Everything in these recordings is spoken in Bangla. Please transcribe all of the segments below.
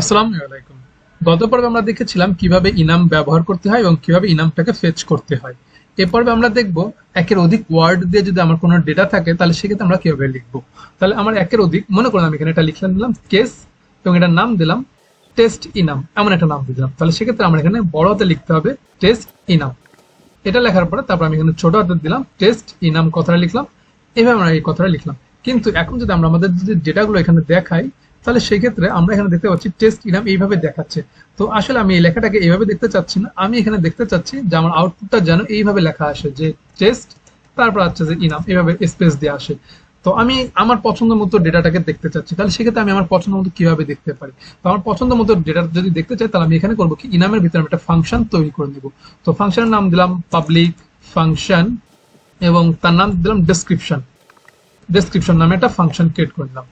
আসসালামু আলাইকুম। গত পর্বে আমরা দেখেছিলাম কীভাবে ইনাম ব্যবহার করতে হয় এবং কীভাবে ইনামটাকে ফেচ করতে হয়। এ পর্বে আমরা দেখব একের অধিক ওয়ার্ড দিয়ে যদি আমার কোনো ডেটা থাকে, তাহলে সেক্ষেত্রে আমরা কীভাবে লিখব? তাহলে আমার একের অধিক, মনে করুন আমি এখানে এটা লিখে দিলাম কেস এবং এটার নাম দিলাম টেস্ট ইনাম, এমন একটা নাম দিলাম। তাহলে সেক্ষেত্রে আমার এখানে বড় হাতে লিখতে হবে টেস্ট ইনাম। এটা লেখার পরে তারপর আমি এখানে ছোট হাতে দিলাম টেস্ট ইনাম কথাটা লিখলাম, এভাবে আমরা এই কথাটা লিখলাম। কিন্তু এখন যদি আমরা আমাদের যদি ডেটাগুলো এখানে দেখাই তাহলে সেই ক্ষেত্রে আমরা এখানে দেখতে পাচ্ছি টেস্ট ইনাম এইভাবে দেখাচ্ছে। তো আসলে আমি এই লেখাটাকে এইভাবে দেখতে চাচ্ছি না। আমি এখানে দেখতে চাচ্ছি যে আমার আউটপুটটা যেন এইভাবে লেখা আসে যে টেস্ট তারপর হচ্ছে যে ইনাম, এইভাবে স্পেস দিয়ে আসে। তো আমি আমার পছন্দ মতো ডেটাটাকে দেখতে চাচ্ছি। তাহলে সেক্ষেত্রে আমি আমার পছন্দ মতো কীভাবে দেখতে পারি? তো আমার পছন্দ মতো ডেটা যদি দেখতে চাই, তাহলে আমি এখানে করব কি? ইনামের ভিতরে আমি একটা ফাংশন তৈরি করে নিব। তো ফাংশনের নাম দিলাম পাবলিক ফাংশন এবং তার নাম দিলাম ডেসক্রিপশন ডেসক্রিপশন নামে একটা ফাংশন ক্রিয়েট করে নিলাম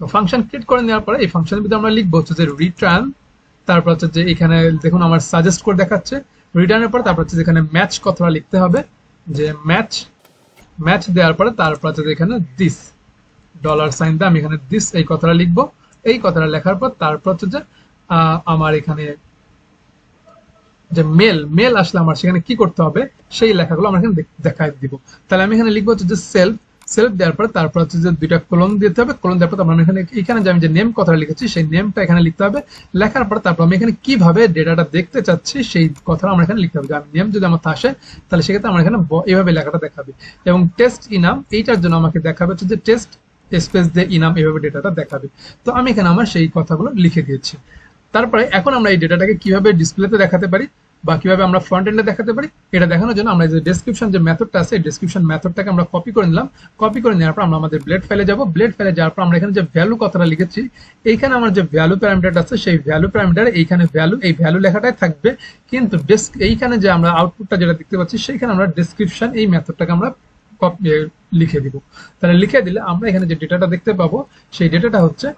ফাংশন ক্রিয়েট করে নেওয়ার পরে এই ফাংশনের ভিতরে আমরা লিখব হচ্ছে যে রিটার্ন তারপর হচ্ছে যে এখানে দেখুন আমার সাজেস্ট করে দেখাচ্ছে। রিটার্নের পরে তারপর হচ্ছে যেখানে ম্যাচ কথাটা লিখতে হবে। যে ম্যাচ ম্যাচ দেওয়ার পরে তারপর হচ্ছে এখানে দিস ডলার সাইন দিয়ে আমি এখানে দিস এই কথাটা লিখব। এই কথাটা লেখার পর তারপর হচ্ছে যে আমার এখানে যে মেল মেল আসলে আমার সেখানে কি করতে হবে? সেই লেখাগুলো আমরা এখানে দেখ- দেখায় দিব। তাহলে আমি এখানে লিখব হচ্ছে যে সেলফ সেলফ দেওয়ার পরে তারপর হচ্ছে যে দুইটা কলম দিতে হবে। কলম দেওয়ার পর তারপর আমি এখানে এখানে যে আমি যে নেম কথাটা লিখেছি, সেই নেমটা এখানে লিখতে হবে। লেখার পর তারপর আমি এখানে কীভাবে ডেটাটা দেখতে চাচ্ছি, সেই কথাটা আমরা এখানে লিখতে হবে। আমি নেম যদি আমার আসে, তাহলে সেক্ষেত্রে আমার এখানে ব- এইভাবে লেখাটা দেখাবে। এবং টেস্ট ইনাম এইটার জন্য আমাকে দেখাবে হচ্ছে যে টেস্ট স্পেস দিয়ে ইনাম এইভাবে ডেটাটা দেখাবে। তো আমি এখানে আমার সেই কথাগুলো লিখে দিয়েছি। তারপরে এখন আমরা এই ডেটাটাকে কীভাবে ডিসপ্লেতে দেখাতে পারি? বা কীভাবে আমরা ফ্রন্ট এন্ডে দেখাতে পারি, এটা দেখানোর জন্য আমরা যে ডেসক্রিপশন যে মেথডটা আছে ডেসক্রিপশন মেথডটাকে আমরা কপি করে নিলাম। কপি করে নেওয়ার পর আমরা আমাদের ব্লেড ফাইলে যাব। ব্লেড ফাইলে যাওয়ার পর আমরা এখানে যে ভ্যালু কথাটা লিখেছি, এইখানে আমার যে ভ্যালু প্যারামিটার আছে, সেই ভ্যালু প্যারামিটার এইখানে ভ্যালু এই ভ্যালু লেখাটাই থাকবে। কিন্তু ডেস্ক এইখানে যে আমরা আউটপুটটা যেটা দেখতে পাচ্ছি, সেইখানে আমরা ডেসক্রিপশন এই মেথডটাকে আমরা কপি লিখে দিব। তাহলে লিখে দিলে আমরা এখানে যে ডেটাটা দেখতে পাবো, সেই ডেটাটা হচ্ছে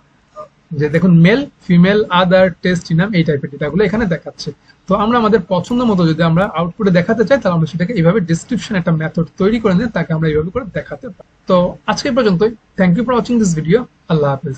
যে দেখুন মেল ফিমেল আদার টেস্ট নাম এই টাইপের ডেটাগুলো এখানে দেখাচ্ছে। তো আমরা আমাদের পছন্দ মতো যদি আমরা আউটপুটে দেখাতে চাই, তাহলে আমরা সেটাকে এইভাবে ডিসক্রিপশন একটা মেথড তৈরি করে নিয়ে তাকে আমরা এইভাবে করে দেখাতে পারি। তো আজকে পর্যন্তই। Thank you for watching this video আল্লাহ হাফেজ।